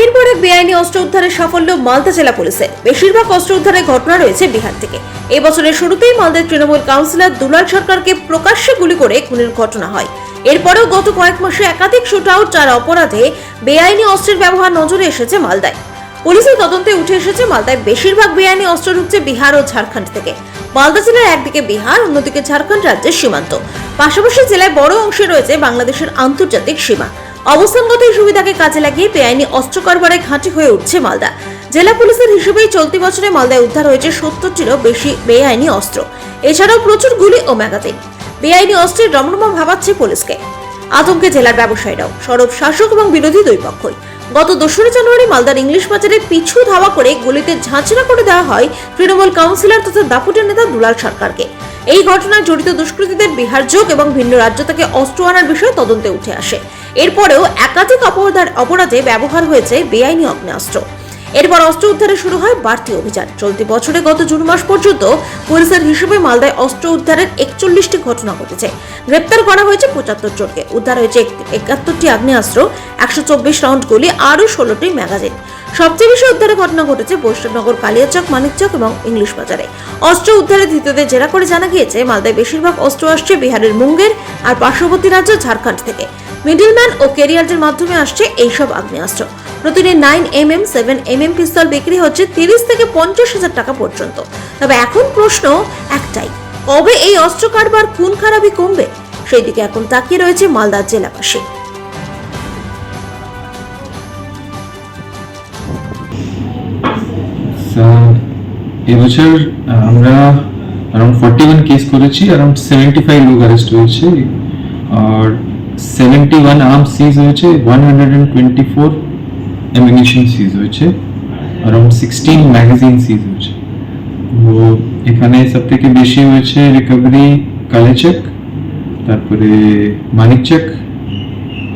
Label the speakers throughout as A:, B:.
A: একের পর এক বেআইনি অস্ত্র উদ্ধারের সাফল্য মালদা জেলা পুলিশের বেশিরভাগ অস্ত্র উদ্ধারের ঘটনা রয়েছে বিহার থেকে। এবছরের শুরুতেই মালদার তৃণমূল কাউন্সিলর দুলাল সরকারকে প্রকাশ্যে গুলি করে খুনের ঘটনা হয়। এরপরেও গত কয়েক মাসে একাধিক শুট আউট যার অপরাধে বেআইনি অস্ত্রের ব্যবহার নজরে এসেছে মালদায়। পুলিশের তদন্তে উঠে এসেছে মালদায় বেশিরভাগ বেআইনি অস্ত্র ঢুকছে বিহার ও ঝাড়খণ্ড থেকে। মালদা জেলার একদিকে বিহার, অন্যদিকে ঝাড়খণ্ড রাজ্যের সীমান্ত। পাশাপাশি জেলায় বড় অংশে রয়েছে বাংলাদেশের আন্তর্জাতিক সীমা। অবস্থানগত এই সুবিধাকে কাজে লাগিয়ে বেআইনি অস্ত্র কারবারে ঘাঁটি হয়ে উঠছে মালদা। জেলা পুলিশের হিসেবেই চলতি বছরে মালদায় উদ্ধার হয়েছে সত্তরটিরও বেশি বেআইনি অস্ত্র। এছাড়াও প্রচুর গুলি ও ম্যাগাজিন। বেআইনি অস্ত্রের রমরমা ভাবাচ্ছে পুলিশকে। আতঙ্কে জেলার ব্যবসায়ীরাও, সরব শাসক এবং বিরোধী দুই পক্ষই। গত দোসরা জানুয়ারি মালদার ইংলিশ বাজারে পিছু ধাওয়া করে গুলিতে ঝাঁচরা করে দেওয়া হয় তৃণমূল কাউন্সিলর তথা দাপুটের নেতা দুলাল সরকারকে। এই ঘটনায় জড়িত দুষ্কৃতীদের বিহার যোগ এবং ভিন্ন রাজ্য থেকে অস্ত্র আনার বিষয়ে তদন্তে উঠে আসে। এরপরেও একাধিক অপরাধ অপরাধে ব্যবহার হয়েছে বেআইনি অগ্নেয়াস্ত্র। এরপর অস্ত্র উদ্ধারে শুরু হয় বাড়তি অভিযান। চলতি বছরে গত জুন মাস পর্যন্ত পুলিশের হিসেবে মালদায় অস্ত্র উদ্ধারের একচল্লিশটি ঘটনা ঘটেছে। গ্রেপ্তার করা হয়েছে পঁচাত্তর জনকে। উদ্ধার হয়েছে একাত্তরটি আগ্নেয়াস্ত্র, একশো চব্বিশ রাউন্ড গুলি, আরও ষোলোটি ম্যাগাজিন। সবচেয়ে বেশি উদ্ধারের ঘটনা ঘটেছে বৈষ্ণবনগর, কালিয়াচক, মানিকচক এবং ইংলিশ বাজারে। অস্ত্র উদ্ধারে ধৃতদের জেরা করে জানা গিয়েছে, মালদায় বেশিরভাগ অস্ত্র আসছে বিহারের মুঙ্গের আর পার্শ্ববর্তী রাজ্য ঝাড়খণ্ড থেকে। মিডলম্যান ও ক্যারিয়ারদের মাধ্যমে আসছে এইসব আগ্নেয়াস্ত্র। প্রতিদিন nine M M seven M M pistol বিক্রি হচ্ছে তিরিশ থেকে পঞ্চাশ হাজার টাকা পর্যন্ত। তবে এখন প্রশ্ন একটাই, কবে এই অস্ত্র কারবার খুন খারাপই কমবে? সেই দিকে এখন তাকিয়ে রয়েছে মালদার জেলাবাসী।
B: এবছর আমরা অ্যারাউন্ড ফর্টি ওয়ান কেস করেছি অ্যারাউন্ড সেভেন্টি ফাইভ লোক অ্যারেস্ট হয়েছে। আর সেভেন্টি ওয়ান আর্ম সিজ হয়েছে one hundred and twenty four ammunition seize হয়েছে অ্যারাউন্ড সিক্সটিন ম্যাগাজিন সিজ হয়েছে। তো এখানে সব থেকে বেশি হয়েছে রিকভারি কালেচক তারপরে মানিকচক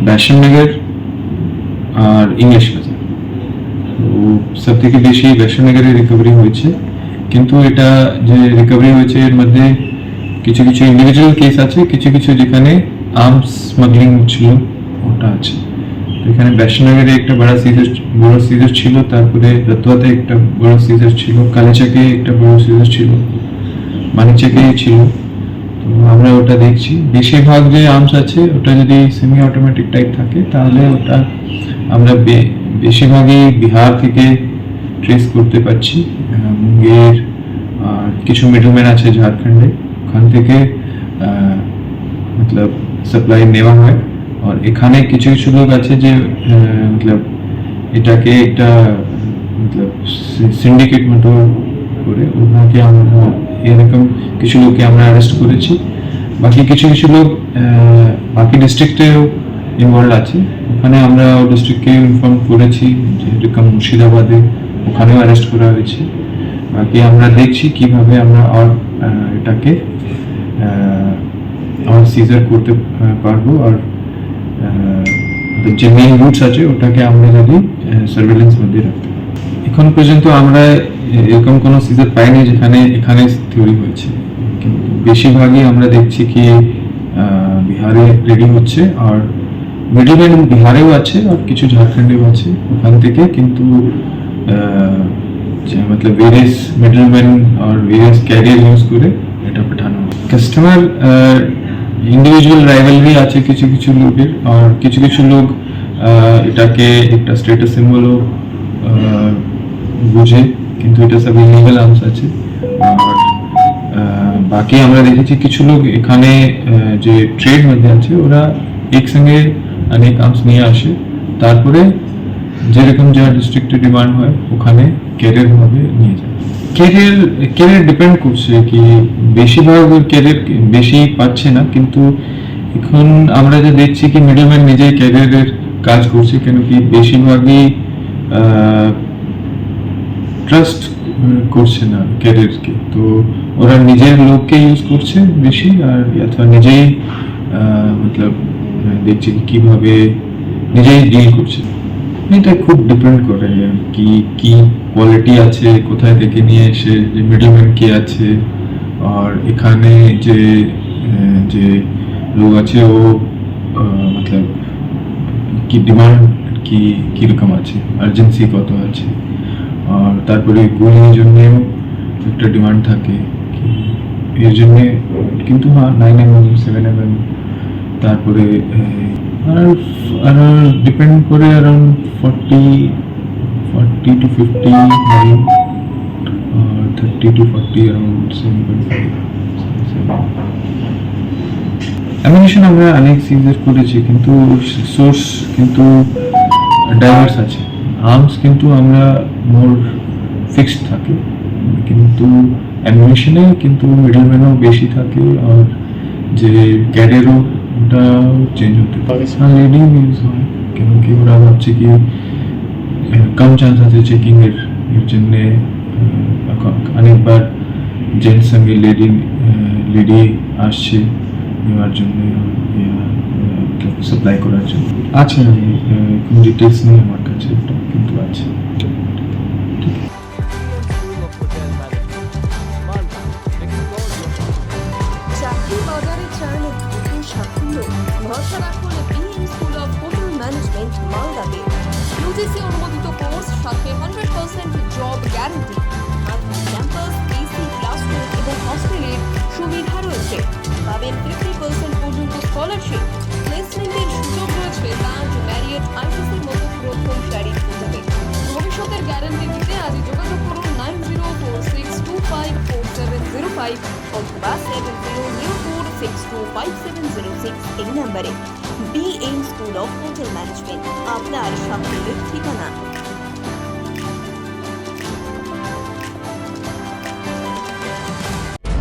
B: ব্যাসননগর আর ইংলিশ বাজার তো সব থেকে বেশি বৈষ্ণবনগরে রিকভারি হয়েছে। কিন্তু এটা যে রিকভারি হয়েছে এর মধ্যে কিছু কিছু ইন্ডিভিজুয়াল কেস আছে, কিছু কিছু যেখানে আর্মস স্মাগলিং ছিল, ওটা আছে। এখানে বৈষ্ণবনগরে একটা বড় সিজার বড় সিজার ছিল, তারপরে রতুয়াতে একটা বড় সিজার ছিল, কালেচাকে একটা বড় সিজার ছিল মানিকচাকে ছিল। তো আমরা ওটা দেখছি। বেশিরভাগ যে আর্মস আছে, ওটা যদি সেমি অটোমেটিক টাইপ থাকে, তাহলে ওটা আমরা বেশিরভাগই বিহার থেকে ট্রেস করতে পারছি। মুঙ্গের, আর কিছু মিডলম্যান আছে ঝাড়খণ্ডে। ওখান থেকে মতলব সাপ্লাই নেওয়া হয়। আর এখানে কিছু কিছু লোক আছে যে মতলব এটাকে একটা, মতলব সিন্ডিকেট মতো করে ওনাকে আমরা এরকম কিছু লোককে আমরা অ্যারেস্ট করেছি। বাকি কিছু কিছু লোক বাকি ডিস্ট্রিক্টেও ইনভলভ আছে। ওখানে আমরা ডিস্ট্রিক্টকে ইনফর্ম করেছি যে এরকম মুর্শিদাবাদে ওখানেও অ্যারেস্ট করা হয়েছে। বাকি আমরা দেখছি কীভাবে আমরা আর এটাকে আমার সিজার করতে পারব। আর যে মেইন রুটস আছে, ওটাকে আমরা যদি সার্ভেলেন্স মধ্যে রাখতে এখন পর্যন্ত আমরা এরকম কোনো সিজার পাইনি যেখানে এখানে থিওরি হয়েছে। কিন্তু বেশিরভাগই আমরা দেখছি কি বিহারে রেডি হচ্ছে, আর মিডলম্যান বিহারেও আছে, আর কিছু ঝাড়খণ্ডেও আছে ওখান থেকে, কিন্তু যে মতলব ভেরিয়াস মিডলম্যান আর ভেরিয়াস ক্যারিয়ার ইউজ করে এটা পাঠানো কাস্টমার ইন্ডিভিজুয়াল রাইভালরি আছে কিছু কিছু লোকের, আর কিছু কিছু লোক এটাকে একটা স্টেটাস সিম্বলও বুঝে, কিন্তু এটা সব ইলিগাল আর্মস আছে। আর বাকি আমরা দেখেছি কিছু লোক এখানে যে ট্রেড মধ্যে আছে, ওরা একসঙ্গে অনেক আর্মস নিয়ে আসে। তারপরে যেরকম যা ডিস্ট্রিক্টে ডিমান্ড হয়, ওখানে ক্যারিয়ারভাবে নিয়ে যায়। ক্যারিয়ার ক্যারিয়ার ডিপেন্ড করছে কি বেশিরভাগ ক্যারিয়ার বেশি পাচ্ছে না, কিন্তু এখন আমরা যে দেখছি কি মিডলম্যান নিজেই ক্যারিয়ারের কাজ করছে কেন কি বেশিরভাগই ট্রাস্ট করছে না ক্যারিয়ারকে তো ওরা নিজের লোককে ইউজ করছে বেশি আর অথবা নিজেই মতলব, দেখছে কীভাবে নিজেই ডিল করছে। এটা খুব ডিপেন্ড করে কি কি কোয়ালিটি আছে, কোথায় থেকে নিয়ে এসে, যে মিডলম্যান কে আছে, আর এখানে যে যে লোক আছে ও মতলব কি ডিমান্ড কি কীরকম আছে আর্জেন্সি কত আছে, আর তারপরে গুলির জন্যেও একটা ডিমান্ড থাকে এর জন্যে কিন্তু nine M M seven M M তারপরে আর আর ডিপেন্ড করে around forty forty to fifty nine R thirty to forty around seven point five ammunition আমরা অনেক সিজের করেছি, কিন্তু সোর্স কিন্তু ডাইভার্স আছে। আর্মস কিন্তু আমরা মোর ফিক্সড থাকে, কিন্তু অ্যামিনেশনে কিন্তু মিডলম্যানও বেশি থাকে আর যে ক্যাডেরও ওটা চেঞ্জ হতে পারে। হ্যাঁ লেডিং হয়। কেন কি ওরা ভাবছে কি কম চান্স আছে চেকিং এর এর জন্যে অনেকবার জেন্টস সঙ্গে লেডি লেডি আসছে নেওয়ার জন্য সাপ্লাই করার জন্য। আছে আমি কোনো ডিটেলস নেই আমার কাছে।
C: প্লেসমেন্টের সুযোগ রয়েছে ব্যাংক ম্যারিয়েট আইসিসির মতো প্রথম সারির হোটেলে ভবিষ্যতের গ্যারান্টি দিতে আজ যোগাযোগ করুন nine zero four six two five four seven zero five অথবা seven zero zero four six two five seven zero six এই নাম্বারে। BM school of hotel management আপনার সাফল্যের ঠিকানা।